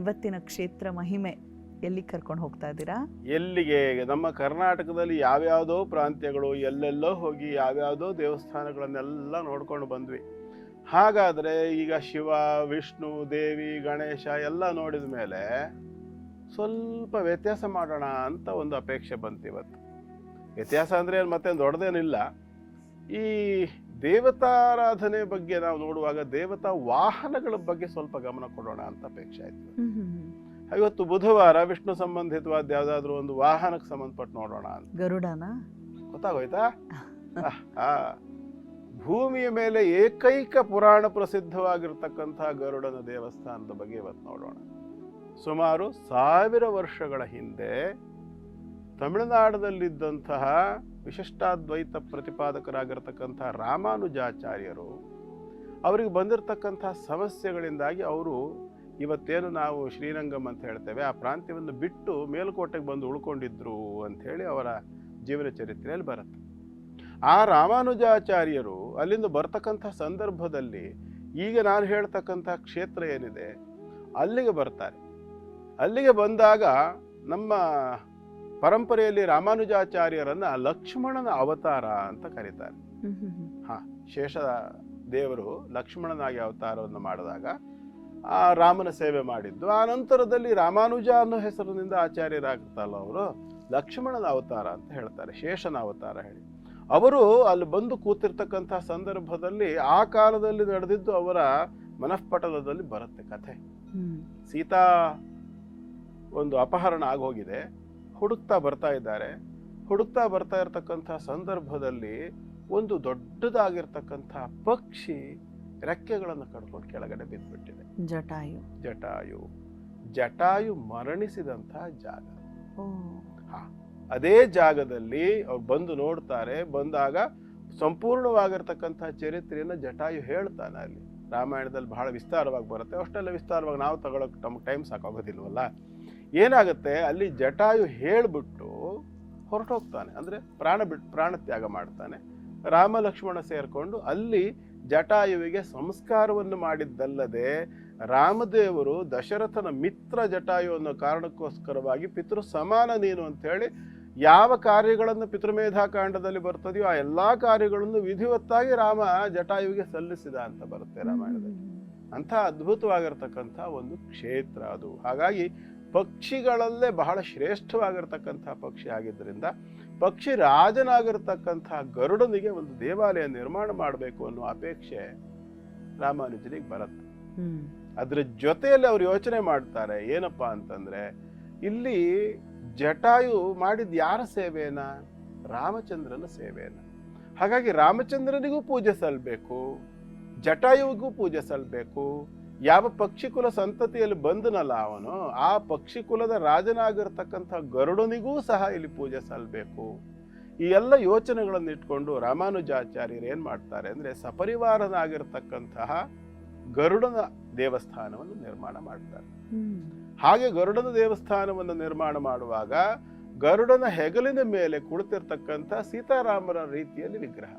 ಇವತ್ತಿನ ಕ್ಷೇತ್ರ ಮಹಿಮೆ ಎಲ್ಲಿ ಕರ್ಕೊಂಡು ಹೋಗ್ತಾ ಇದ್ದೀರಾ? ಎಲ್ಲಿಗೆ? ನಮ್ಮ ಕರ್ನಾಟಕದಲ್ಲಿ ಯಾವ್ಯಾವುದೋ ಪ್ರಾಂತ್ಯಗಳು, ಎಲ್ಲೆಲ್ಲೋ ಹೋಗಿ ಯಾವ್ಯಾವುದೋ ದೇವಸ್ಥಾನಗಳನ್ನೆಲ್ಲ ನೋಡ್ಕೊಂಡು ಬಂದ್ವಿ. ಹಾಗಾದರೆ ಈಗ ಶಿವ, ವಿಷ್ಣು, ದೇವಿ, ಗಣೇಶ ಎಲ್ಲ ನೋಡಿದ ಮೇಲೆ ಸ್ವಲ್ಪ ವ್ಯತ್ಯಾಸ ಮಾಡೋಣ ಅಂತ ಒಂದು ಅಪೇಕ್ಷೆ ಬಂತು ಇವತ್ತು. ವ್ಯತ್ಯಾಸ ಅಂದರೆ ಮತ್ತೆ ದೊಡ್ಡದೇನಿಲ್ಲ. ಈ ದೇವತಾರಾಧನೆ ಬಗ್ಗೆ ನಾವು ನೋಡುವಾಗ ದೇವತಾ ವಾಹನಗಳ ಬಗ್ಗೆ ಸ್ವಲ್ಪ ಗಮನ ಕೊಡೋಣ ಅಂತ ಅಪೇಕ್ಷೆ ಆಯ್ತು. ಇವತ್ತು ಬುಧವಾರ ವಿಷ್ಣು ಸಂಬಂಧಿತವಾದ ಯಾವ್ದಾದ್ರು ಒಂದು ವಾಹನಕ್ಕೆ ಸಂಬಂಧಪಟ್ಟು ನೋಡೋಣ ಅಂತ. ಗರುಡನ? ಗೊತ್ತಾಗೋಯ್ತಾ? ಭೂಮಿಯ ಮೇಲೆ ಏಕೈಕ ಪುರಾಣ ಪ್ರಸಿದ್ಧವಾಗಿರ್ತಕ್ಕಂತಹ ಗರುಡನ ದೇವಸ್ಥಾನದ ಬಗ್ಗೆ ಇವತ್ತು ನೋಡೋಣ. ಸುಮಾರು ಸಾವಿರ ವರ್ಷಗಳ ಹಿಂದೆ ತಮಿಳುನಾಡದಲ್ಲಿದ್ದಂತಹ ವಿಶಿಷ್ಟಾದ್ವೈತ ಪ್ರತಿಪಾದಕರಾಗಿರ್ತಕ್ಕಂಥ ರಾಮಾನುಜಾಚಾರ್ಯರು ಅವರಿಗೆ ಬಂದಿರತಕ್ಕಂಥ ಸಮಸ್ಯೆಗಳಿಂದಾಗಿ ಅವರು ಇವತ್ತೇನು ನಾವು ಶ್ರೀರಂಗಂ ಅಂತ ಹೇಳ್ತೇವೆ, ಆ ಪ್ರಾಂತ್ಯವನ್ನು ಬಿಟ್ಟು ಮೇಲುಕೋಟೆಗೆ ಬಂದು ಉಳ್ಕೊಂಡಿದ್ರು ಅಂಥೇಳಿ ಅವರ ಜೀವನ ಚರಿತ್ರೆಯಲ್ಲಿ ಬರುತ್ತೆ. ಆ ರಾಮಾನುಜಾಚಾರ್ಯರು ಅಲ್ಲಿಂದ ಬರ್ತಕ್ಕಂಥ ಸಂದರ್ಭದಲ್ಲಿ ಈಗ ನಾನು ಹೇಳ್ತಕ್ಕಂಥ ಕ್ಷೇತ್ರ ಏನಿದೆ, ಅಲ್ಲಿಗೆ ಬರ್ತಾರೆ. ಅಲ್ಲಿಗೆ ಬಂದಾಗ ನಮ್ಮ ಪರಂಪರೆಯಲ್ಲಿ ರಾಮಾನುಜಾಚಾರ್ಯರನ್ನ ಲಕ್ಷ್ಮಣನ ಅವತಾರ ಅಂತ ಕರೀತಾರೆ. ಶೇಷ ದೇವರು ಲಕ್ಷ್ಮಣನಾಗಿ ಅವತಾರವನ್ನು ಮಾಡಿದಾಗ ಆ ರಾಮನ ಸೇವೆ ಮಾಡಿದ್ದು. ಆ ನಂತರದಲ್ಲಿ ರಾಮಾನುಜ ಅನ್ನೋ ಹೆಸರಿನಿಂದ ಆಚಾರ್ಯರಾಗುತ್ತಲ್ಲ ಅವರು ಲಕ್ಷ್ಮಣನ ಅವತಾರ ಅಂತ ಹೇಳ್ತಾರೆ ಶೇಷನ ಅವತಾರ ಹೇಳಿ. ಅವರು ಅಲ್ಲಿ ಬಂದು ಕೂತಿರ್ತಕ್ಕಂಥ ಸಂದರ್ಭದಲ್ಲಿ ಆ ಕಾಲದಲ್ಲಿ ನಡೆದಿದ್ದು ಅವರ ಮನಃಪಟಲದಲ್ಲಿ ಬರುತ್ತೆ ಕಥೆ. ಸೀತಾ ಒಂದು ಅಪಹರಣ ಆಗೋಗಿದೆ. ಹುಡುಕ್ತಾ ಬರ್ತಾ ಇದ್ದಾರೆ. ಹುಡುಕ್ತಾ ಬರ್ತಾ ಇರತಕ್ಕಂಥ ಸಂದರ್ಭದಲ್ಲಿ ಒಂದು ದೊಡ್ಡದಾಗಿರ್ತಕ್ಕಂಥ ಪಕ್ಷಿ ರೆಕ್ಕೆಗಳನ್ನು ಕಡ್ಕೊಂಡು ಕೆಳಗಡೆ ಬಿದ್ದುಬಿಟ್ಟಿದೆ ಜಟಾಯು. ಜಟಾಯು. ಜಟಾಯು ಮರಣಿಸಿದಂಥ ಜಾಗ. ಅದೇ ಜಾಗದಲ್ಲಿ ಅವ್ರು ಬಂದು ನೋಡ್ತಾರೆ. ಬಂದಾಗ ಸಂಪೂರ್ಣವಾಗಿರ್ತಕ್ಕಂಥ ಚರಿತ್ರೆಯನ್ನು ಜಟಾಯು ಹೇಳ್ತಾನೆ ಅಲ್ಲಿ. ರಾಮಾಯಣದಲ್ಲಿ ಬಹಳ ವಿಸ್ತಾರವಾಗಿ ಬರುತ್ತೆ. ಅಷ್ಟೆಲ್ಲ ವಿಸ್ತಾರವಾಗಿ ನಾವು ತಗೊಳಕ್ ನಮ್ಗೆ ಟೈಮ್ ಸಾಕಾಗೋದಿಲ್ವಲ್ಲ? ಏನಾಗುತ್ತೆ? ಅಲ್ಲಿ ಜಟಾಯು ಹೇಳಿಬಿಟ್ಟು ಹೊರಟೋಗ್ತಾನೆ. ಅಂದರೆ ಪ್ರಾಣ ಬಿಟ್ಟು ಪ್ರಾಣ ತ್ಯಾಗ ಮಾಡ್ತಾನೆ. ರಾಮ ಲಕ್ಷ್ಮಣ ಸೇರಿಕೊಂಡು ಅಲ್ಲಿ ಜಟಾಯುವಿಗೆ ಸಂಸ್ಕಾರವನ್ನು ಮಾಡಿದ್ದಲ್ಲದೆ ರಾಮದೇವರು ದಶರಥನ ಮಿತ್ರ ಜಟಾಯು ಅನ್ನೋ ಕಾರಣಕ್ಕೋಸ್ಕರವಾಗಿ ಪಿತೃ ಸಮಾನ ನೀನು ಅಂತೇಳಿ ಯಾವ ಕಾರ್ಯಗಳನ್ನು ಪಿತೃಮೇಧಾಕಾಂಡದಲ್ಲಿ ಬರ್ತದೆಯೋ ಆ ಎಲ್ಲಾ ಕಾರ್ಯಗಳನ್ನು ವಿಧಿವತ್ತಾಗಿ ರಾಮ ಜಟಾಯುವಿಗೆ ಸಲ್ಲಿಸಿದ ಅಂತ ಬರುತ್ತೆ ರಾಮಾಯಣದಲ್ಲಿ. ಅಂಥ ಅದ್ಭುತವಾಗಿರ್ತಕ್ಕಂಥ ಒಂದು ಕ್ಷೇತ್ರ ಅದು. ಹಾಗಾಗಿ ಪಕ್ಷಿಗಳಲ್ಲೇ ಬಹಳ ಶ್ರೇಷ್ಠವಾಗಿರ್ತಕ್ಕಂಥ ಪಕ್ಷಿ ಆಗಿದ್ದರಿಂದ ಪಕ್ಷಿ ರಾಜನಾಗಿರ್ತಕ್ಕಂಥ ಗರುಡನಿಗೆ ಒಂದು ದೇವಾಲಯ ನಿರ್ಮಾಣ ಮಾಡಬೇಕು ಅನ್ನೋ ಅಪೇಕ್ಷೆ ರಾಮಾನುಜನಿಗೆ ಬರುತ್ತೆ. ಅದ್ರ ಜೊತೆಯಲ್ಲಿ ಅವ್ರು ಯೋಚನೆ ಮಾಡ್ತಾರೆ ಏನಪ್ಪಾ ಅಂತಂದ್ರೆ ಇಲ್ಲಿ ಜಟಾಯು ಮಾಡಿದ ಯಾರ ಸೇವೆನಾ? ರಾಮಚಂದ್ರನ ಸೇವೆನಾ. ಹಾಗಾಗಿ ರಾಮಚಂದ್ರನಿಗೂ ಪೂಜೆ ಸಲ್ಲಬೇಕು ಜಟಾಯುವಿಗೂ ಪೂಜೆ ಸಲ್ಲಬೇಕು ಯಾವ ಪಕ್ಷಿಕುಲ ಸಂತತಿಯಲ್ಲಿ ಬಂದನಲ್ಲ ಅವನು ಆ ಪಕ್ಷಿ ಕುಲದ ರಾಜನಾಗಿರ್ತಕ್ಕಂಥ ಗರುಡನಿಗೂ ಸಹ ಇಲ್ಲಿ ಪೂಜೆ ಸಲ್ಲಬೇಕು ಈ ಎಲ್ಲ ಯೋಚನೆಗಳನ್ನು ಇಟ್ಕೊಂಡು ರಾಮಾನುಜಾಚಾರ್ಯರು ಏನು ಮಾಡ್ತಾರೆ ಅಂದರೆ ಸಪರಿವಾರನಾಗಿರ್ತಕ್ಕಂತಹ ಗರುಡನ ದೇವಸ್ಥಾನವನ್ನು ನಿರ್ಮಾಣ ಮಾಡ್ತಾರೆ. ಹಾಗೆ ಗರುಡನ ದೇವಸ್ಥಾನವನ್ನು ನಿರ್ಮಾಣ ಮಾಡುವಾಗ ಗರುಡನ ಹೆಗಲಿನ ಮೇಲೆ ಕುಳಿತಿರ್ತಕ್ಕಂಥ ಸೀತಾರಾಮರ ರೀತಿಯಲ್ಲಿ ವಿಗ್ರಹ.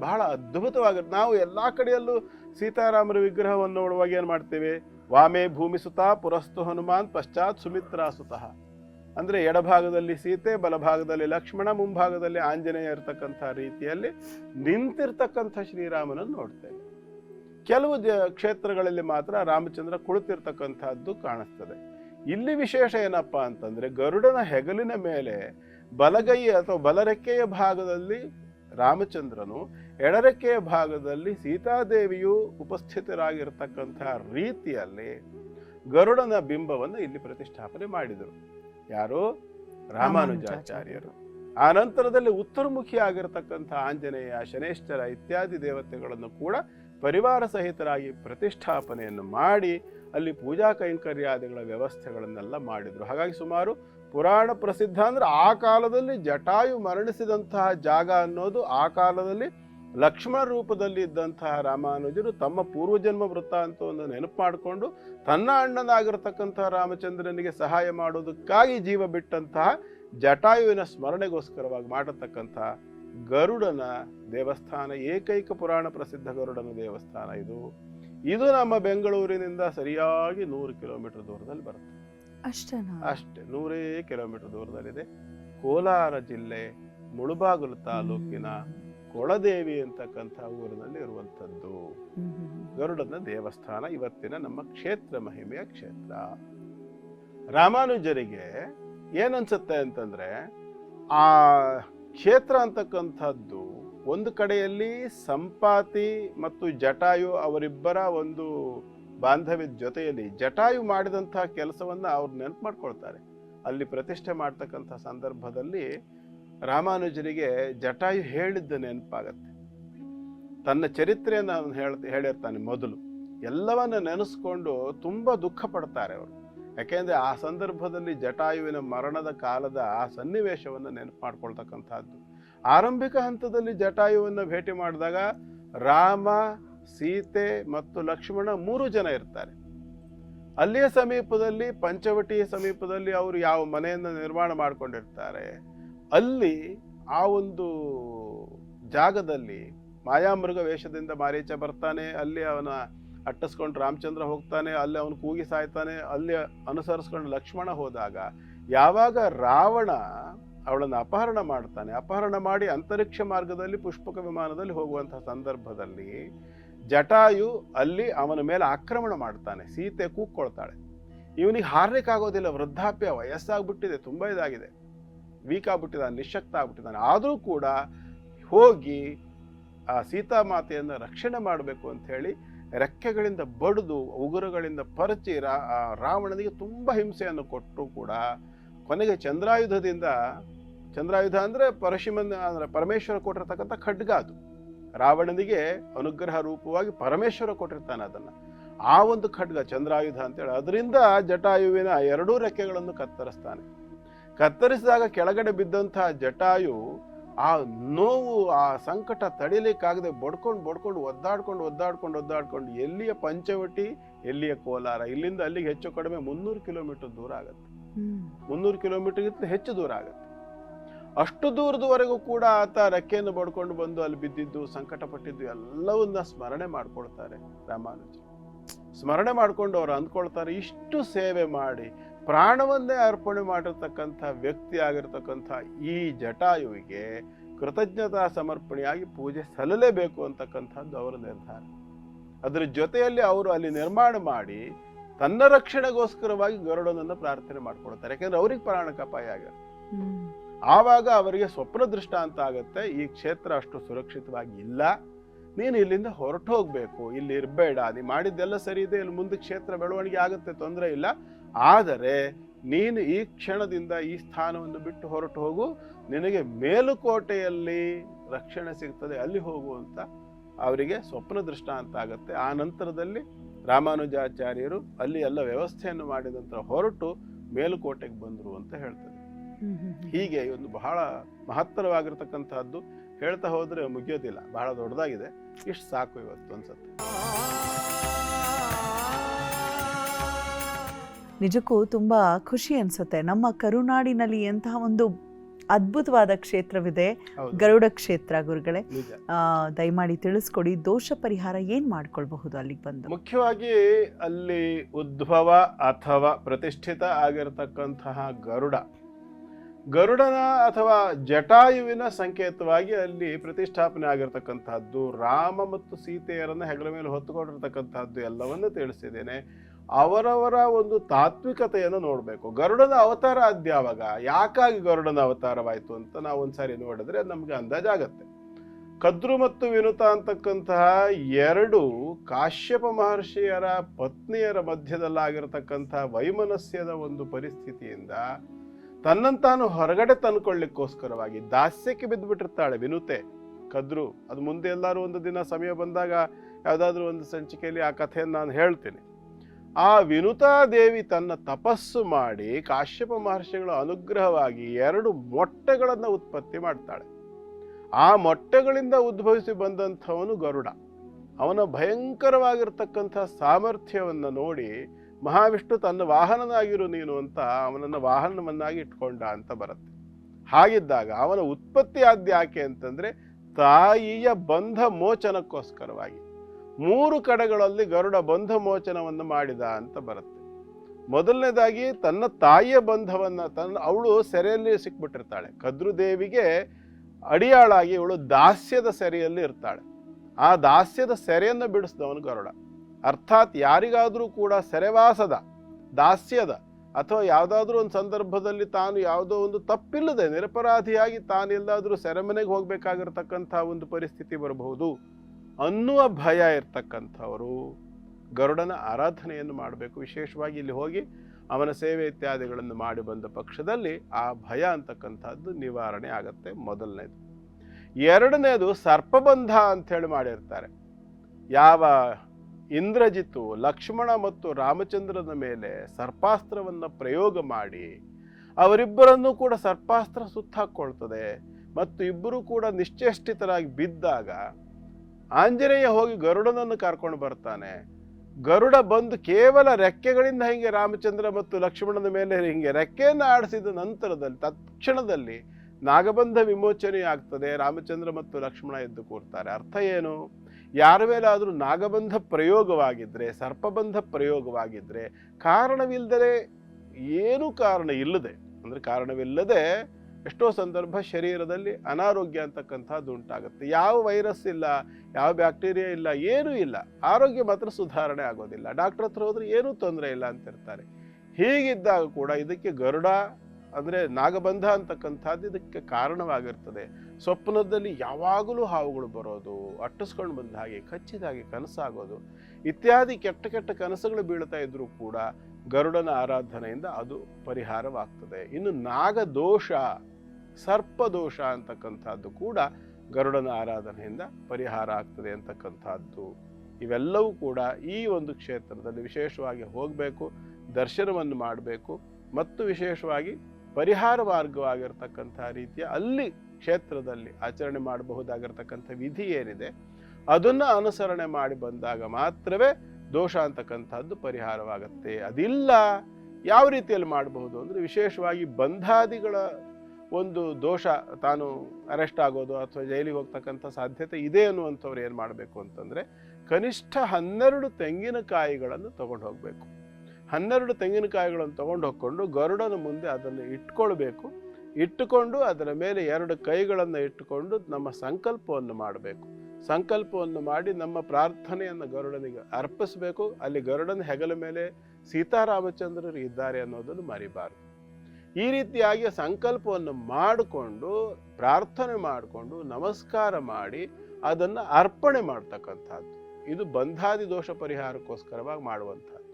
ಬಹಳ ಅದ್ಭುತವಾಗುತ್ತೆ ನಾವು ಎಲ್ಲ ಕಡೆಯಲ್ಲೂ ಸೀತಾರಾಮರ ವಿಗ್ರಹವನ್ನು ನೋಡುವಾಗ ಏನು ಮಾಡ್ತೇವೆ? ವಾಮೇ ಭೂಮಿ ಸುತ ಪುರಸ್ತು ಹನುಮಾನ್ ಪಶ್ಚಾತ್ ಸುಮಿತ್ರಾ ಸುತಃ. ಅಂದರೆ ಎಡಭಾಗದಲ್ಲಿ ಸೀತೆ, ಬಲಭಾಗದಲ್ಲಿ ಲಕ್ಷ್ಮಣ, ಮುಂಭಾಗದಲ್ಲಿ ಆಂಜನೇಯ ಇರತಕ್ಕಂಥ ರೀತಿಯಲ್ಲಿ ನಿಂತಿರ್ತಕ್ಕಂಥ ಶ್ರೀರಾಮನನ್ನು ನೋಡ್ತೇವೆ. ಕೆಲವು ಕ್ಷೇತ್ರಗಳಲ್ಲಿ ಮಾತ್ರ ರಾಮಚಂದ್ರ ಕುಳಿತಿರ್ತಕ್ಕಂಥದ್ದು ಕಾಣಿಸ್ತದೆ. ಇಲ್ಲಿ ವಿಶೇಷ ಏನಪ್ಪಾ ಅಂತಂದರೆ ಗರುಡನ ಹೆಗಲಿನ ಮೇಲೆ ಬಲಗೈ ಅಥವಾ ಬಲರೆಕ್ಕೆಯ ಭಾಗದಲ್ಲಿ ರಾಮಚಂದ್ರನು ಎಡರೆಕ್ಕೆಯ ಭಾಗದಲ್ಲಿ ಸೀತಾದೇವಿಯು ಉಪಸ್ಥಿತರಾಗಿರ್ತಕ್ಕಂಥ ರೀತಿಯಲ್ಲಿ ಗರುಡನ ಬಿಂಬವನ್ನು ಇಲ್ಲಿ ಪ್ರತಿಷ್ಠಾಪನೆ ಮಾಡಿದರು. ಯಾರು? ರಾಮಾನುಜಾಚಾರ್ಯರು. ಆ ನಂತರದಲ್ಲಿ ಉತ್ತರಮುಖಿ ಆಗಿರತಕ್ಕಂಥ ಆಂಜನೇಯ, ಶನೇಶ್ವರ ಇತ್ಯಾದಿ ದೇವತೆಗಳನ್ನು ಕೂಡ ಪರಿವಾರ ಸಹಿತರಾಗಿ ಪ್ರತಿಷ್ಠಾಪನೆಯನ್ನು ಮಾಡಿ ಅಲ್ಲಿ ಪೂಜಾ ಕೈಂಕರ್ಯಾದಿಗಳ ವ್ಯವಸ್ಥೆಗಳನ್ನೆಲ್ಲ ಮಾಡಿದರು. ಹಾಗಾಗಿ ಸುಮಾರು ಪುರಾಣ ಪ್ರಸಿದ್ಧ ಅಂದರೆ ಆ ಕಾಲದಲ್ಲಿ ಜಟಾಯು ಮರಣಿಸಿದಂತಹ ಜಾಗ ಅನ್ನೋದು ಆ ಕಾಲದಲ್ಲಿ ಲಕ್ಷ್ಮಣ ರೂಪದಲ್ಲಿ ಇದ್ದಂತಹ ರಾಮಾನುಜರು ತಮ್ಮ ಪೂರ್ವಜನ್ಮ ವೃತ್ತಾಂತವನ್ನು ನೆನಪು ಮಾಡಿಕೊಂಡು ತನ್ನ ಅಣ್ಣನಾಗಿರ್ತಕ್ಕಂತಹ ರಾಮಚಂದ್ರನಿಗೆ ಸಹಾಯ ಮಾಡೋದಕ್ಕಾಗಿ ಜೀವ ಬಿಟ್ಟಂತಹ ಜಟಾಯುವಿನ ಸ್ಮರಣೆಗೋಸ್ಕರವಾಗಿ ಮಾಡತಕ್ಕಂತಹ ಗರುಡನ ದೇವಸ್ಥಾನ ಏಕೈಕ ಪುರಾಣ ಪ್ರಸಿದ್ಧ ಗರುಡನ ದೇವಸ್ಥಾನ ಇದು. ಇದು ನಮ್ಮ ಬೆಂಗಳೂರಿನಿಂದ ಸರಿಯಾಗಿ ನೂರು ಕಿಲೋಮೀಟರ್ ದೂರದಲ್ಲಿ ಬರುತ್ತೆ. ಅಷ್ಟೇ ಅಷ್ಟೇ ನೂರೇ ಕಿಲೋಮೀಟರ್ ದೂರದಲ್ಲಿದೆ. ಕೋಲಾರ ಜಿಲ್ಲೆ ಮುಳುಬಾಗಿಲು ತಾಲೂಕಿನ ಕೊಳದೇವಿ ಅಂತಕ್ಕಂಥ ಊರಿನಲ್ಲಿ ಇರುವಂಥದ್ದು. ಗರುಡನ ದೇವಸ್ಥಾನ ಇವತ್ತಿನ ನಮ್ಮ ಕ್ಷೇತ್ರ ಮಹಿಮೆಯ ಕ್ಷೇತ್ರ. ರಾಮಾನುಜರಿಗೆ ಏನನ್ಸುತ್ತೆ ಅಂತಂದ್ರೆ ಆ ಕ್ಷೇತ್ರ ಅಂತಕ್ಕಂಥದ್ದು ಒಂದು ಕಡೆಯಲ್ಲಿ ಸಂಪಾತಿ ಮತ್ತು ಜಟಾಯು ಅವರಿಬ್ಬರ ಒಂದು ಬಾಂಧವ್ಯದ ಜೊತೆಯಲ್ಲಿ ಜಟಾಯು ಮಾಡಿದಂತಹ ಕೆಲಸವನ್ನ ಅವ್ರು ನೆನಪು ಮಾಡ್ಕೊಳ್ತಾರೆ. ಅಲ್ಲಿ ಪ್ರತಿಷ್ಠೆ ಮಾಡ್ತಕ್ಕಂಥ ಸಂದರ್ಭದಲ್ಲಿ ರಾಮಾನುಜರಿಗೆ ಜಟಾಯು ಹೇಳಿದ್ದ ನೆನಪಾಗತ್ತೆ. ತನ್ನ ಚರಿತ್ರೆಯನ್ನು ಅವನು ಹೇಳ್ ಹೇಳಿರ್ತಾನೆ ಮೊದಲು. ಎಲ್ಲವನ್ನು ನೆನೆಸ್ಕೊಂಡು ತುಂಬ ದುಃಖ ಪಡ್ತಾರೆ ಅವರು. ಯಾಕೆಂದರೆ ಆ ಸಂದರ್ಭದಲ್ಲಿ ಜಟಾಯುವಿನ ಮರಣದ ಕಾಲದ ಆ ಸನ್ನಿವೇಶವನ್ನು ನೆನಪು ಮಾಡ್ಕೊಳ್ತಕ್ಕಂಥದ್ದು. ಆರಂಭಿಕ ಹಂತದಲ್ಲಿ ಜಟಾಯುವನ್ನು ಭೇಟಿ ಮಾಡಿದಾಗ ರಾಮ, ಸೀತೆ ಮತ್ತು ಲಕ್ಷ್ಮಣ ಮೂರು ಜನ ಇರ್ತಾರೆ. ಅಲ್ಲಿಯ ಸಮೀಪದಲ್ಲಿ, ಪಂಚವಟಿಯ ಸಮೀಪದಲ್ಲಿ ಅವರು ಯಾವ ಮನೆಯನ್ನು ನಿರ್ಮಾಣ ಮಾಡ್ಕೊಂಡಿರ್ತಾರೆ. ಅಲ್ಲಿ ಆ ಒಂದು ಜಾಗದಲ್ಲಿ ಮಾಯಾಮೃಗ ವೇಷದಿಂದ ಮಾರೀಚ ಬರ್ತಾನೆ, ಅಲ್ಲಿ ಅವನ ಅಟ್ಟಿಸ್ಕೊಂಡು ರಾಮಚಂದ್ರ ಹೋಗ್ತಾನೆ, ಅಲ್ಲಿ ಅವನು ಕೂಗಿ ಸಾಯ್ತಾನೆ, ಅಲ್ಲಿ ಅನುಸರಿಸ್ಕೊಂಡು ಲಕ್ಷ್ಮಣ ಹೋದಾಗ ಯಾವಾಗ ರಾವಣ ಅವಳನ್ನು ಅಪಹರಣ ಮಾಡ್ತಾನೆ, ಅಪಹರಣ ಮಾಡಿ ಅಂತರಿಕ್ಷ ಮಾರ್ಗದಲ್ಲಿ ಪುಷ್ಪಕ ವಿಮಾನದಲ್ಲಿ ಹೋಗುವಂತಹ ಸಂದರ್ಭದಲ್ಲಿ ಜಟಾಯು ಅಲ್ಲಿ ಅವನ ಮೇಲೆ ಆಕ್ರಮಣ ಮಾಡ್ತಾನೆ, ಸೀತೆ ಕೂಕ್ಕೊಳ್ತಾಳೆ. ಇವನಿಗೆ ಹಾರಲಿಕ್ಕಾಗೋದಿಲ್ಲ, ವೃದ್ಧಾಪ್ಯ ವಯಸ್ಸಾಗ್ಬಿಟ್ಟಿದೆ, ತುಂಬ ಇದಾಗಿದೆ. ವೀಕ್ ಆಗ್ಬಿಟ್ಟಿದ್ದಾನೆ ನಿಶಕ್ತ ಆಗ್ಬಿಟ್ಟಿದ್ದಾನೆ ಆದರೂ ಕೂಡ ಹೋಗಿ ಆ ಸೀತಾಮಾತೆಯನ್ನು ರಕ್ಷಣೆ ಮಾಡಬೇಕು ಅಂತ ಹೇಳಿ ರೆಕ್ಕೆಗಳಿಂದ ಬಡಿದು, ಉಗುರುಗಳಿಂದ ಪರಚಿ ರಾವಣನಿಗೆ ತುಂಬ ಹಿಂಸೆಯನ್ನು ಕೊಟ್ಟರು ಕೂಡ ಕೊನೆಗೆ ಚಂದ್ರಾಯುಧದಿಂದ, ಚಂದ್ರಾಯುಧ ಅಂದರೆ ಪರಶಿವನ್ ಅಂದರೆ ಪರಮೇಶ್ವರ ಕೊಟ್ಟಿರ್ತಕ್ಕಂಥ ಖಡ್ಗ ಅದು ರಾವಣನಿಗೆ ಅನುಗ್ರಹ ರೂಪವಾಗಿ ಪರಮೇಶ್ವರ ಕೊಟ್ಟಿರ್ತಾನೆ ಅದನ್ನು. ಆ ಒಂದು ಖಡ್ಗ ಚಂದ್ರಾಯುಧ ಅಂತೇಳಿ. ಅದರಿಂದ ಜಟಾಯುವಿನ ಎರಡೂ ರೆಕ್ಕೆಗಳನ್ನು ಕತ್ತರಿಸ್ತಾನೆ. ಕತ್ತರಿಸಿದಾಗ ಕೆಳಗಡೆ ಬಿದ್ದಂತಹ ಜಟಾಯು ಆ ನೋವು ಆ ಸಂಕಟ ತಡಿಲಿಕ್ಕಾಗದೆ ಬಡ್ಕೊಂಡು ಬಡ್ಕೊಂಡು ಒದ್ದಾಡ್ಕೊಂಡು ಒದ್ದಾಡ್ಕೊಂಡು ಒದ್ದಾಡ್ಕೊಂಡು ಎಲ್ಲಿಯ ಪಂಚವಟಿ ಎಲ್ಲಿಯ ಕೋಲಾರ? ಇಲ್ಲಿಂದ ಅಲ್ಲಿಗೆ ಹೆಚ್ಚು ಕಡಿಮೆ ಮುನ್ನೂರು ಕಿಲೋಮೀಟರ್ ದೂರ ಆಗುತ್ತೆ. ಮುನ್ನೂರು ಕಿಲೋಮೀಟರ್ಗಿಂತ ಹೆಚ್ಚು ದೂರ ಆಗುತ್ತೆ. ಅಷ್ಟು ದೂರದವರೆಗೂ ಕೂಡ ಆತ ರೆಕ್ಕೆಯನ್ನು ಬಡ್ಕೊಂಡು ಬಂದು ಅಲ್ಲಿ ಬಿದ್ದಿದ್ದು ಸಂಕಟ ಪಟ್ಟಿದ್ದು ಎಲ್ಲವನ್ನ ಸ್ಮರಣೆ ಮಾಡ್ಕೊಳ್ತಾರೆ ರಾಮಾನುಜ ಸ್ಮರಣೆ ಮಾಡ್ಕೊಂಡು ಅವ್ರು ಅಂದ್ಕೊಳ್ತಾರೆ ಇಷ್ಟು ಸೇವೆ ಮಾಡಿ ಪ್ರಾಣವನ್ನೇ ಅರ್ಪಣೆ ಮಾಡಿರ್ತಕ್ಕಂಥ ವ್ಯಕ್ತಿ ಆಗಿರ್ತಕ್ಕಂಥ ಈ ಜಟಾಯುವಿಗೆ ಕೃತಜ್ಞತಾ ಸಮರ್ಪಣೆಯಾಗಿ ಪೂಜೆ ಸಲ್ಲಲೇಬೇಕು ಅಂತಕ್ಕಂಥದ್ದು ಅವರ ನಿರ್ಧಾರ. ಅದರ ಜೊತೆಯಲ್ಲಿ ಅವರು ಅಲ್ಲಿ ನಿರ್ಮಾಣ ಮಾಡಿ ತನ್ನ ರಕ್ಷಣೆಗೋಸ್ಕರವಾಗಿ ಗರುಡನನ್ನು ಪ್ರಾರ್ಥನೆ ಮಾಡ್ಕೊಡ್ತಾರೆ ಯಾಕೆಂದ್ರೆ ಅವ್ರಿಗೆ ಪ್ರಾಣ ಅಪಾಯ ಆಗಿರುತ್ತೆ ಹ್ಮ್. ಆವಾಗ ಅವರಿಗೆ ಸ್ವಪ್ನ ದೃಷ್ಟ ಅಂತ ಆಗತ್ತೆ. ಈ ಕ್ಷೇತ್ರ ಅಷ್ಟು ಸುರಕ್ಷಿತವಾಗಿ ಇಲ್ಲ. ನೀನು ಇಲ್ಲಿಂದ ಹೊರಟು ಹೋಗಬೇಕು ಇಲ್ಲಿ ಇರಬೇಡ, ನೀ ಮಾಡಿದ್ದೆಲ್ಲ ಸರಿ ಇದೆ, ಇಲ್ಲಿ ಮುಂದೆ ಕ್ಷೇತ್ರ ಬೆಳವಣಿಗೆ ಆಗುತ್ತೆ, ತೊಂದರೆ ಇಲ್ಲ ಆದರೆ ನೀನು ಈ ಕ್ಷಣದಿಂದ ಈ ಸ್ಥಾನವನ್ನು ಬಿಟ್ಟು ಹೊರಟು ಹೋಗು, ನಿನಗೆ ಮೇಲುಕೋಟೆಯಲ್ಲಿ ರಕ್ಷಣೆ ಸಿಗ್ತದೆ, ಅಲ್ಲಿ ಹೋಗು ಅಂತ ಅವರಿಗೆ ಸ್ವಪ್ನ ದೃಷ್ಟ ಅಂತ ಆಗುತ್ತೆ ಆ ನಂತರದಲ್ಲಿ ರಾಮಾನುಜಾಚಾರ್ಯರು ಅಲ್ಲಿ ಎಲ್ಲ ವ್ಯವಸ್ಥೆಯನ್ನು ಮಾಡಿದಂತರ ಹೊರಟು ಮೇಲುಕೋಟೆಗೆ ಬಂದರು ಅಂತ ಹೇಳ್ತಾರೆ. ಹೀಗೆ ಒಂದು ಬಹಳ ಮಹತ್ತರವಾಗಿರ್ತಕ್ಕಂತಹದ್ದು ಹೇಳ್ತಾ ಹೋದ್ರೆ ಮುಗಿಯೋದಿಲ್ಲ. ಬಹಳ ದೊಡ್ಡದಾಗಿದೆ. ಇಷ್ಟು ಸಾಕು ಇವತ್ತು ಅನ್ಸುತ್ತೆ. ನಿಜಕ್ಕೂ ತುಂಬಾ ಖುಷಿ ಅನ್ಸುತ್ತೆ. ನಮ್ಮ ಕರುನಾಡಿನಲ್ಲಿ ಎಂತಹ ಒಂದು ಅದ್ಭುತವಾದ ಕ್ಷೇತ್ರವಿದೆ. ಗರುಡ ಕ್ಷೇತ್ರ ಗುರುಗಳೇ. ದಯಮಾಡಿ ತಿಳಿಸ್ಕೊಡಿ. ದೋಷ ಪರಿಹಾರ ಏನ್ ಮಾಡ್ಕೊಳ್ಬಹುದು ಅಲ್ಲಿಗೆ ಬಂದು? ಮುಖ್ಯವಾಗಿ ಅಲ್ಲಿ ಉದ್ಭವ ಅಥವಾ ಪ್ರತಿಷ್ಠಿತ ಆಗಿರತಕ್ಕಂತಹ ಗರುಡ. ಗರುಡನ ಅಥವಾ ಜಟಾಯುವಿನ ಸಂಕೇತವಾಗಿ ಅಲ್ಲಿ ಪ್ರತಿಷ್ಠಾಪನೆ ಆಗಿರ್ತಕ್ಕಂಥದ್ದು, ರಾಮ ಮತ್ತು ಸೀತೆಯರನ್ನು ಹೆಗಲ ಮೇಲೆ ಹೊತ್ತುಕೊಂಡಿರ್ತಕ್ಕಂಥದ್ದು ಎಲ್ಲವನ್ನು ತಿಳಿಸಿದ್ದೇನೆ. ಅವರವರ ಒಂದು ತಾತ್ವಿಕತೆಯನ್ನು ನೋಡಬೇಕು. ಗರುಡನ ಅವತಾರ ಆದ್ಯಾವಾಗ ಯಾಕಾಗಿ ಗರುಡನ ಅವತಾರವಾಯಿತು ಅಂತ ನಾವು ಒಂದ್ಸಾರಿ ನೋಡಿದ್ರೆ ನಮಗೆ ಅಂದಾಜಾಗತ್ತೆ ಕದ್ರು ಮತ್ತು ವಿನುತ ಅಂತಕ್ಕಂತಹ ಎರಡು ಕಾಶ್ಯಪ ಮಹರ್ಷಿಯರ ಪತ್ನಿಯರ ಮಧ್ಯದಲ್ಲಾಗಿರತಕ್ಕಂತಹ ವೈಮನಸ್ಯದ ಒಂದು ಪರಿಸ್ಥಿತಿಯಿಂದ ತನ್ನಂತಾನು ಹೊರಗಡೆ ತಂದ್ಕೊಳ್ಳಿಕ್ಕೋಸ್ಕರವಾಗಿ ದಾಸ್ಯಕ್ಕೆ ಬಿದ್ದುಬಿಟ್ಟಿರ್ತಾಳೆ ವಿನುತೆ. ಕದ್ರು, ಅದು ಮುಂದೆ ಎಲ್ಲರೂ ಒಂದು ದಿನ ಸಮಯ ಬಂದಾಗ ಯಾವುದಾದ್ರೂ ಒಂದು ಸಂಚಿಕೆಯಲ್ಲಿ ಆ ಕಥೆಯನ್ನು ನಾನು ಹೇಳ್ತೇನೆ. ಆ ವಿನುತಾ ದೇವಿ ತನ್ನ ತಪಸ್ಸು ಮಾಡಿ ಕಾಶ್ಯಪ ಮಹರ್ಷಿಗಳ ಅನುಗ್ರಹವಾಗಿ ಎರಡು ಮೊಟ್ಟೆಗಳನ್ನು ಉತ್ಪತ್ತಿ ಮಾಡ್ತಾಳೆ. ಆ ಮೊಟ್ಟೆಗಳಿಂದ ಉದ್ಭವಿಸಿ ಬಂದಂಥವನು ಗರುಡ. ಅವನ ಭಯಂಕರವಾಗಿರ್ತಕ್ಕಂಥ ಸಾಮರ್ಥ್ಯವನ್ನು ನೋಡಿ ಮಹಾವಿಷ್ಣು ತನ್ನ ವಾಹನನಾಗಿರು ನೀನು ಅಂತ ಅವನನ್ನು ವಾಹನವನ್ನಾಗಿ ಇಟ್ಕೊಂಡ ಅಂತ ಬರುತ್ತೆ. ಹಾಗಿದ್ದಾಗ ಅವನ ಉತ್ಪತ್ತಿ ಆದ್ಯ ಯಾಕೆ ಅಂತಂದ್ರೆ ತಾಯಿಯ ಬಂಧ ಮೋಚನಕ್ಕೋಸ್ಕರವಾಗಿ. ಮೂರು ಕಡೆಗಳಲ್ಲಿ ಗರುಡ ಬಂಧ ಮೋಚನವನ್ನು ಮಾಡಿದ ಅಂತ ಬರುತ್ತೆ. ಮೊದಲನೇದಾಗಿ ತನ್ನ ತಾಯಿಯ ಬಂಧವನ್ನ ತನ್ನ ಅವಳು ಸೆರೆಯಲ್ಲಿ ಸಿಕ್ಬಿಟ್ಟಿರ್ತಾಳೆ. ಕದ್ರುದೇವಿಗೆ ಅಡಿಯಾಳಾಗಿ ಇವಳು ದಾಸ್ಯದ ಸೆರೆಯಲ್ಲಿ ಇರ್ತಾಳೆ. ಆ ದಾಸ್ಯದ ಸೆರೆಯನ್ನು ಬಿಡಿಸಿದವನು ಗರುಡ. ಅರ್ಥಾತ್ ಯಾರಿಗಾದರೂ ಕೂಡ ಸೆರೆವಾಸದ, ದಾಸ್ಯದ ಅಥವಾ ಯಾವುದಾದ್ರೂ ಒಂದು ಸಂದರ್ಭದಲ್ಲಿ ತಾನು ಯಾವುದೋ ಒಂದು ತಪ್ಪಿಲ್ಲದೆ, ನಿರಪರಾಧಿಯಾಗಿ ತಾನು ಎಲ್ಲಾದರೂ ಸೆರೆಮನೆಗೆ ಹೋಗಬೇಕಾಗಿರ್ತಕ್ಕಂಥ ಒಂದು ಪರಿಸ್ಥಿತಿ ಬರಬಹುದು ಅನ್ನುವ ಭಯ ಇರ್ತಕ್ಕಂಥವರು ಗರುಡನ ಆರಾಧನೆಯನ್ನು ಮಾಡಬೇಕು. ವಿಶೇಷವಾಗಿ ಇಲ್ಲಿ ಹೋಗಿ ಅವನ ಸೇವೆ ಇತ್ಯಾದಿಗಳನ್ನು ಮಾಡಿ ಬಂದ ಪಕ್ಷದಲ್ಲಿ ಆ ಭಯ ಅಂತಕ್ಕಂಥದ್ದು ನಿವಾರಣೆ ಆಗತ್ತೆ ಮೊದಲನೇದು. ಎರಡನೇದು ಸರ್ಪಬಂಧ ಅಂಥೇಳಿ ಮಾಡಿರ್ತಾರೆ. ಯಾವ ಇಂದ್ರಜಿತ್ತು ಲಕ್ಷ್ಮಣ ಮತ್ತು ರಾಮಚಂದ್ರನ ಮೇಲೆ ಸರ್ಪಾಸ್ತ್ರವನ್ನು ಪ್ರಯೋಗ ಮಾಡಿ, ಅವರಿಬ್ಬರನ್ನೂ ಕೂಡ ಸರ್ಪಾಸ್ತ್ರ ಸುತ್ತಾಕ್ಕೊಳ್ತದೆ ಮತ್ತು ಇಬ್ಬರೂ ಕೂಡ ನಿಶ್ಚೇಷ್ಟಿತರಾಗಿ ಬಿದ್ದಾಗ ಆಂಜನೇಯ ಹೋಗಿ ಗರುಡನನ್ನು ಕರ್ಕೊಂಡು ಬರ್ತಾನೆ. ಗರುಡ ಬಂದು ಕೇವಲ ರೆಕ್ಕೆಗಳಿಂದ ಹಿಂಗೆ ರಾಮಚಂದ್ರ ಮತ್ತು ಲಕ್ಷ್ಮಣನ ಮೇಲೆ ಹಿಂಗೆ ರೆಕ್ಕೆಯನ್ನು ಆಡಿಸಿದ ನಂತರದಲ್ಲಿ, ತತ್ಕ್ಷಣದಲ್ಲಿ ನಾಗಬಂಧ ವಿಮೋಚನೆ ಆಗ್ತದೆ ರಾಮಚಂದ್ರ ಮತ್ತು ಲಕ್ಷ್ಮಣ ಎದ್ದು ಕೂರ್ತಾರೆ. ಅರ್ಥ ಏನು? ಯಾರ ಮೇಲಾದರೂ ನಾಗಬಂಧ ಪ್ರಯೋಗವಾಗಿದ್ದರೆ ಸರ್ಪಬಂಧ ಪ್ರಯೋಗವಾಗಿದ್ದರೆ ಕಾರಣವಿಲ್ಲದೆ ಏನೂ ಕಾರಣ ಇಲ್ಲದೆ, ಅಂದರೆ ಕಾರಣವಿಲ್ಲದೆ ಎಷ್ಟೋ ಸಂದರ್ಭ ಶರೀರದಲ್ಲಿ ಅನಾರೋಗ್ಯ ಅಂತಕ್ಕಂಥದ್ದು ಉಂಟಾಗುತ್ತೆ. ಯಾವ ವೈರಸ್ ಇಲ್ಲ, ಯಾವ ಬ್ಯಾಕ್ಟೀರಿಯಾ ಇಲ್ಲ, ಏನೂ ಇಲ್ಲ. ಆರೋಗ್ಯ ಮಾತ್ರ ಸುಧಾರಣೆ ಆಗೋದಿಲ್ಲ. ಡಾಕ್ಟರ್ ಹತ್ರ ಹೋದರೆ ಏನೂ ತೊಂದರೆ ಇಲ್ಲ ಅಂತಿರ್ತಾರೆ. ಹೀಗಿದ್ದಾಗ ಕೂಡ ಇದಕ್ಕೆ ಗರುಡ, ಅಂದರೆ ನಾಗಬಂಧ ಅಂತಕ್ಕಂಥದ್ದು ಇದಕ್ಕೆ ಕಾರಣವಾಗಿರ್ತದೆ. ಸ್ವಪ್ನದಲ್ಲಿ ಯಾವಾಗಲೂ ಹಾವುಗಳು ಬರೋದು, ಅಟ್ಟಿಸ್ಕೊಂಡು ಬಂದ ಹಾಗೆ, ಕಚ್ಚಿದ ಹಾಗೆ ಕನಸಾಗೋದು, ಇತ್ಯಾದಿ ಕೆಟ್ಟ ಕೆಟ್ಟ ಕನಸುಗಳು ಬೀಳ್ತಾ ಇದ್ರೂ ಕೂಡ ಗರುಡನ ಆರಾಧನೆಯಿಂದ ಅದು ಪರಿಹಾರವಾಗ್ತದೆ. ಇನ್ನು ನಾಗದೋಷ, ಸರ್ಪದೋಷ ಅಂತಕ್ಕಂಥದ್ದು ಕೂಡ ಗರುಡನ ಆರಾಧನೆಯಿಂದ ಪರಿಹಾರ ಆಗ್ತದೆ ಅಂತಕ್ಕಂಥದ್ದು. ಇವೆಲ್ಲವೂ ಕೂಡ ಈ ಒಂದು ಕ್ಷೇತ್ರದಲ್ಲಿ ವಿಶೇಷವಾಗಿ ಹೋಗಬೇಕು, ದರ್ಶನವನ್ನು ಮಾಡಬೇಕು, ಮತ್ತು ವಿಶೇಷವಾಗಿ ಪರಿಹಾರ ಮಾರ್ಗವಾಗಿರ್ತಕ್ಕಂಥ ರೀತಿಯ ಅಲ್ಲಿ ಕ್ಷೇತ್ರದಲ್ಲಿ ಆಚರಣೆ ಮಾಡಬಹುದಾಗಿರ್ತಕ್ಕಂಥ ವಿಧಿ ಏನಿದೆ, ಅದನ್ನ ಅನುಸರಣೆ ಮಾಡಿ ಬಂದಾಗ ಮಾತ್ರವೇ ದೋಷ ಅಂತಕ್ಕಂಥದ್ದು ಪರಿಹಾರವಾಗತ್ತೆ. ಅದಿಲ್ಲ, ಯಾವ ರೀತಿಯಲ್ಲಿ ಮಾಡಬಹುದು ಅಂದರೆ ವಿಶೇಷವಾಗಿ ಬಂಧಾದಿಗಳ ಒಂದು ದೋಷ ತಾನು ಅರೆಸ್ಟ್ ಆಗೋದು ಅಥವಾ ಜೈಲಿಗೆ ಹೋಗ್ತಕ್ಕಂಥ ಸಾಧ್ಯತೆ ಇದೆ ಅನ್ನುವಂಥವ್ರು ಏನು ಮಾಡಬೇಕು ಅಂತಂದರೆ ಕನಿಷ್ಠ ಹನ್ನೆರಡು ತೆಂಗಿನಕಾಯಿಗಳನ್ನು ತಗೊಂಡು ಹೋಗಬೇಕು. ಹನ್ನೆರಡು ತೆಂಗಿನಕಾಯಿಗಳನ್ನು ತಗೊಂಡು ಹೋಗ್ಕೊಂಡು ಗರುಡನ ಮುಂದೆ ಅದನ್ನು ಇಟ್ಕೊಳ್ಬೇಕು. ಇಟ್ಟುಕೊಂಡು ಅದರ ಮೇಲೆ ಎರಡು ಕೈಗಳನ್ನು ಇಟ್ಟುಕೊಂಡು ನಮ್ಮ ಸಂಕಲ್ಪವನ್ನು ಮಾಡಬೇಕು. ಸಂಕಲ್ಪವನ್ನು ಮಾಡಿ ನಮ್ಮ ಪ್ರಾರ್ಥನೆಯನ್ನು ಗರುಡನಿಗೆ ಅರ್ಪಿಸಬೇಕು. ಅಲ್ಲಿ ಗರುಡನ ಹೆಗಲ ಮೇಲೆ ಸೀತಾರಾಮಚಂದ್ರರು ಇದ್ದಾರೆ ಅನ್ನೋದನ್ನು ಮರಿಬಾರದು. ಈ ರೀತಿಯಾಗಿ ಸಂಕಲ್ಪವನ್ನು ಮಾಡಿಕೊಂಡು, ಪ್ರಾರ್ಥನೆ ಮಾಡಿಕೊಂಡು, ನಮಸ್ಕಾರ ಮಾಡಿ ಅದನ್ನು ಅರ್ಪಣೆ ಮಾಡ್ತಕ್ಕಂಥದ್ದು. ಇದು ಬಂಧಾದಿ ದೋಷ ಪರಿಹಾರಕ್ಕೋಸ್ಕರವಾಗಿ ಮಾಡುವಂಥದ್ದು.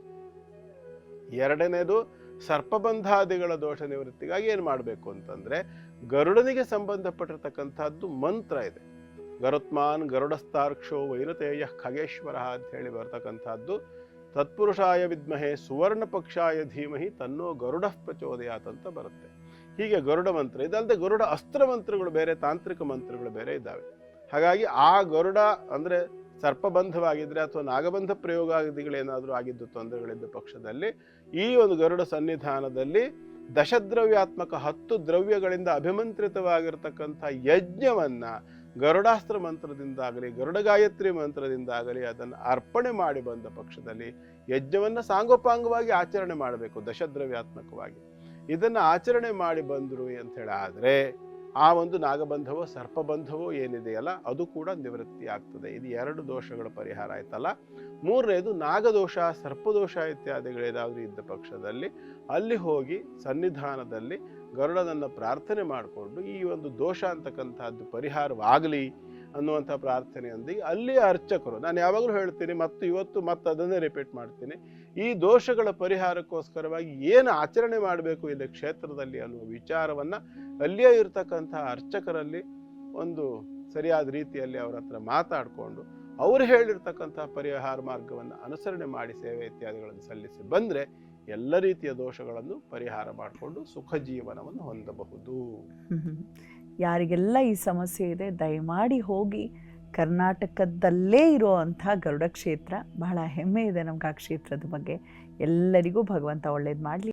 ಎರಡನೇದು ಸರ್ಪಬಂಧಾದಿಗಳ ದೋಷ ನಿವೃತ್ತಿಗಾಗಿ ಏನು ಮಾಡಬೇಕು ಅಂತಂದರೆ ಗರುಡನಿಗೆ ಸಂಬಂಧಪಟ್ಟಿರ್ತಕ್ಕಂಥದ್ದು ಮಂತ್ರ ಇದೆ. ಗರುತ್ಮಾನ್ ಗರುಡಸ್ತಾರ್ಕ್ಷೋ ವೈರತೇಯ ಖಗೇಶ್ವರ ಅಂತ ಹೇಳಿ ಬರ್ತಕ್ಕಂಥದ್ದು. ತತ್ಪುರುಷಾಯ ವಿದ್ಮಹೆ ಸುವರ್ಣ ಪಕ್ಷಾಯ ಧೀಮಹಿ ತನ್ನೋ ಗರುಡ ಪ್ರಚೋದಯಾತ್ ಅಂತ ಬರುತ್ತೆ. ಹೀಗೆ ಗರುಡ ಮಂತ್ರ ಇದಲ್ಲದೆ ಗರುಡ ಅಸ್ತ್ರ ಮಂತ್ರಗಳು ಬೇರೆ, ತಾಂತ್ರಿಕ ಮಂತ್ರಗಳು ಬೇರೆ ಇದ್ದಾವೆ. ಹಾಗಾಗಿ ಆ ಗರುಡ ಅಂದ್ರೆ ಸರ್ಪಬಂಧವಾಗಿದ್ರೆ ಅಥವಾ ನಾಗಬಂಧ ಪ್ರಯೋಗಾದಿಗಳೇನಾದರೂ ಆಗಿದ್ದು ತೊಂದರೆಗಳಿದ್ದ ಪಕ್ಷದಲ್ಲಿ, ಈ ಒಂದು ಗರುಡ ಸನ್ನಿಧಾನದಲ್ಲಿ ದಶದ್ರವ್ಯಾತ್ಮಕ ಹತ್ತು ದ್ರವ್ಯಗಳಿಂದ ಅಭಿಮಂತ್ರಿತವಾಗಿರ್ತಕ್ಕಂಥ ಯಜ್ಞವನ್ನು ಗರುಡಾಸ್ತ್ರ ಮಂತ್ರದಿಂದಾಗಲಿ, ಗರುಡ ಗಾಯತ್ರಿ ಮಂತ್ರದಿಂದಾಗಲಿ ಅದನ್ನು ಅರ್ಪಣೆ ಮಾಡಿ ಬಂದ ಪಕ್ಷದಲ್ಲಿ ಯಜ್ಞವನ್ನು ಸಾಂಗೋಪಾಂಗವಾಗಿ ಆಚರಣೆ ಮಾಡಬೇಕು ದಶದ್ರವ್ಯಾತ್ಮಕವಾಗಿ. ಇದನ್ನು ಆಚರಣೆ ಮಾಡಿ ಬಂದರು ಅಂತ ಹೇಳಿ ಆದರೆ ಆ ಒಂದು ನಾಗಬಂಧವೋ, ಸರ್ಪಬಂಧವೋ ಏನಿದೆಯಲ್ಲ ಅದು ಕೂಡ ನಿವೃತ್ತಿ ಆಗ್ತದೆ. ಇದು ಎರಡು ದೋಷಗಳ ಪರಿಹಾರ ಆಯ್ತಲ್ಲ. ಮೂರನೇದು, ನಾಗದೋಷ, ಸರ್ಪದೋಷ ಇತ್ಯಾದಿಗಳೇನಾದರೂ ಇದ್ದ ಪಕ್ಷದಲ್ಲಿ ಅಲ್ಲಿ ಹೋಗಿ ಸನ್ನಿಧಾನದಲ್ಲಿ ಗರುಡನನ್ನು ಪ್ರಾರ್ಥನೆ ಮಾಡಿಕೊಂಡು ಈ ಒಂದು ದೋಷ ಅಂತಕ್ಕಂಥದ್ದು ಪರಿಹಾರವಾಗಲಿ ಅನ್ನುವಂಥ ಪ್ರಾರ್ಥನೆಯೊಂದಿಗೆ ಅಲ್ಲಿ ಅರ್ಚಕರು, ನಾನು ಯಾವಾಗಲೂ ಹೇಳ್ತೀನಿ, ಮತ್ತು ಇವತ್ತು ಮತ್ತೆ ಅದನ್ನೇ ರಿಪೀಟ್ ಮಾಡ್ತೀನಿ, ಈ ದೋಷಗಳ ಪರಿಹಾರಕ್ಕೋಸ್ಕರವಾಗಿ ಏನು ಆಚರಣೆ ಮಾಡಬೇಕು ಇಲ್ಲಿ ಕ್ಷೇತ್ರದಲ್ಲಿ ಅನ್ನುವ ವಿಚಾರವನ್ನು ಅಲ್ಲಿಯೇ ಇರ್ತಕ್ಕಂತಹ ಅರ್ಚಕರಲ್ಲಿ ಒಂದು ಸರಿಯಾದ ರೀತಿಯಲ್ಲಿ ಅವರ ಹತ್ರ ಮಾತಾಡಿಕೊಂಡು, ಅವರು ಹೇಳಿರ್ತಕ್ಕಂಥ ಪರಿಹಾರ ಮಾರ್ಗವನ್ನು ಅನುಸರಣೆ ಮಾಡಿ ಸೇವೆ ಇತ್ಯಾದಿಗಳನ್ನು ಸಲ್ಲಿಸಿ ಬಂದರೆ ಎಲ್ಲ ರೀತಿಯ ದೋಷಗಳನ್ನು ಪರಿಹಾರ ಮಾಡಿಕೊಂಡು ಸುಖ ಜೀವನವನ್ನು ಹೊಂದಬಹುದು. ಯಾರಿಗೆಲ್ಲ ಈ ಸಮಸ್ಯೆ ಇದೆ, ದಯಮಾಡಿ ಹೋಗಿ ಕರ್ನಾಟಕದಲ್ಲೇ ಇರುವಂಥ ಗರುಡ ಕ್ಷೇತ್ರ, ಬಹಳ ಹೆಮ್ಮೆ ಇದೆ ನಮ್ಗೆ ಆ ಕ್ಷೇತ್ರದ ಬಗ್ಗೆ. ಎಲ್ಲರಿಗೂ ಭಗವಂತ ಒಳ್ಳೇದು ಮಾಡಲಿ.